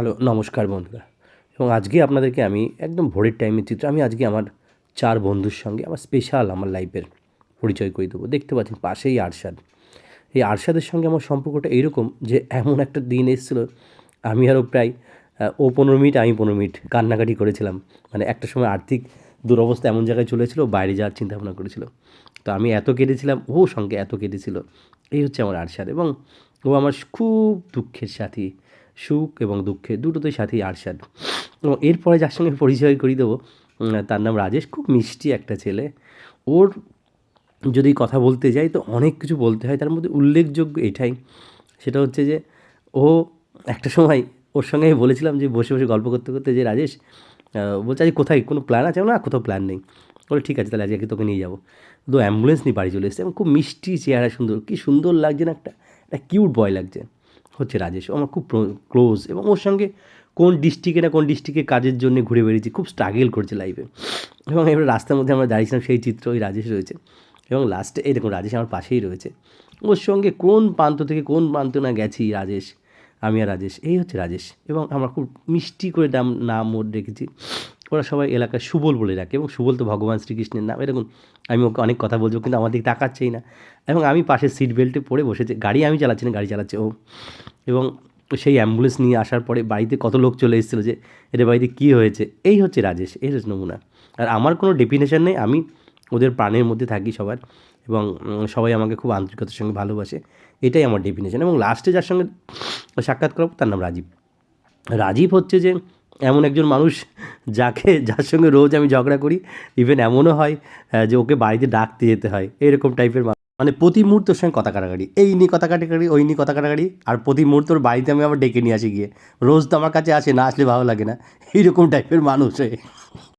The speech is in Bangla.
হ্যালো, নমস্কার বন্ধুরা। এবং আজকে আপনাদেরকে আমি একদম ভোরের টাইমের চিত্র, আমি আজকে আমার চার বন্ধুর সঙ্গে আমার স্পেশাল আমার লাইফের পরিচয় করে দেবো। দেখতে পাচ্ছেন পাশেই আরশাদ। এই আরশাদের সঙ্গে আমার সম্পর্কটা এইরকম যে এমন একটা দিন এসেছিল, আমি আরও প্রায় ও পনেরো মিনিট, আমি পনেরো মিনিট কান্নাকাটি করেছিলাম। মানে একটা সময় আর্থিক দুরবস্থা এমন জায়গায় চলেছিল বাইরে যাওয়ার চিন্তা ভাবনা করেছিল। তো আমি এত কেটেছিলাম ও সঙ্গে এত কেটেছিল এই হচ্ছে আমার আরশাদ এবং ও আমার খুব দুঃখের সাথী। সুখ এবং দুঃখে দুটোতেই সাথী আরশাদ। এবং এরপরে যার সঙ্গে পরিচয় করিয়ে দেবো তার নাম রাজেশ, খুব মিষ্টি একটা ছেলে। ওর যদি কথা বলতে যাই, তো অনেক কিছু বলতে হয়, তার মধ্যে উল্লেখযোগ্য এটাই। সেটা হচ্ছে যে, ও একটা সময় ওর সঙ্গে বলেছিলাম যে, বসে বসে গল্প করতে করতে যে, রাজেশ বলছে আজ কোথায়? কোনো প্ল্যান আছে? না, কোথাও প্ল্যান নেই। বলে, ঠিক আছে, তাহলে আজকে তোকে নিয়ে যাব। তো অ্যাম্বুলেন্স নিয়ে বাড়ি চলে এসেছে এবং খুব মিষ্টি চেহারা, সুন্দর। কি সুন্দর লাগছে না, একটা একটা কিউট বয় লাগছে। হচ্ছে রাজেশ। আমার খুব ক্লোজ এবং ওর সঙ্গে কোন ডিস্ট্রিক্টে না কোন ডিস্ট্রিক্টে কাজের জন্য ঘুরে বেরিয়েছি খুব স্ট্রাগল করছে লাইফে এবং এবার রাস্তার মধ্যে আমরা দাঁড়িয়েছিলাম, সেই চিত্র ওই রাজেশ রয়েছে। এবং লাস্টে এই দেখুন, রাজেশ আমার পাশেই রয়েছে। ওর সঙ্গে কোন প্রান্ত থেকে কোন প্রান্ত না গেছি রাজেশ, আমি আর রাজেশ, এই হচ্ছে রাজেশ। এবং আমরা খুব মিষ্টি করে নাম নাম ওর রেখেছি। ওরা সবাই এলাকায় সুবল বলে রাখে এবং সুবল তো ভগবান শ্রীকৃষ্ণের নাম। এরকম আমি ওকে অনেক কথা বলছি কিন্তু আমার দিকে তাকাচ্ছেই না। এবং আমি পাশে সিট বেল্টে পড়ে বসেছি, গাড়ি আমি চালাচ্ছি না, গাড়ি চালাচ্ছে ও। এবং সেই অ্যাম্বুলেন্স নিয়ে আসার পরে বাড়িতে কত লোক চলে এসেছিল যে এদের বাড়িতে কী হয়েছে? এই হচ্ছে রাজেশ, এই হচ্ছে নমুনা। আর আমার কোনো ডেফিনেশন নেই, আমি ওদের প্রাণের মধ্যে থাকি সবার এবং সবাই আমাকে খুব আন্তরিকতার সঙ্গে ভালোবাসে, এটাই আমার ডেফিনেশন এবং লাস্টে যার সঙ্গে সাক্ষাৎ করাবো তার নাম রাজীব। রাজীব হচ্ছে যে এমন একজন মানুষ যাকে, যার সঙ্গে রোজ আমি ঝগড়া করি ইভেন এমনও হয় যে ওকে বাড়িতে ডাকতে যেতে হয়, এরকম টাইপের মানে প্রতি মুহূর্তের সঙ্গে কথা কাটাকাটি। এই নিয়ে কথা কাটাকাটি, ওই নিয়ে কথা কাটাকাটি, আর প্রতি মুহূর্তের বাড়িতে আমি আবার ডেকে নিয়ে আসি গিয়ে। রোজ তো আমার কাছে আসে, না আসলে ভালো লাগে না। এইরকম টাইপের মানুষ।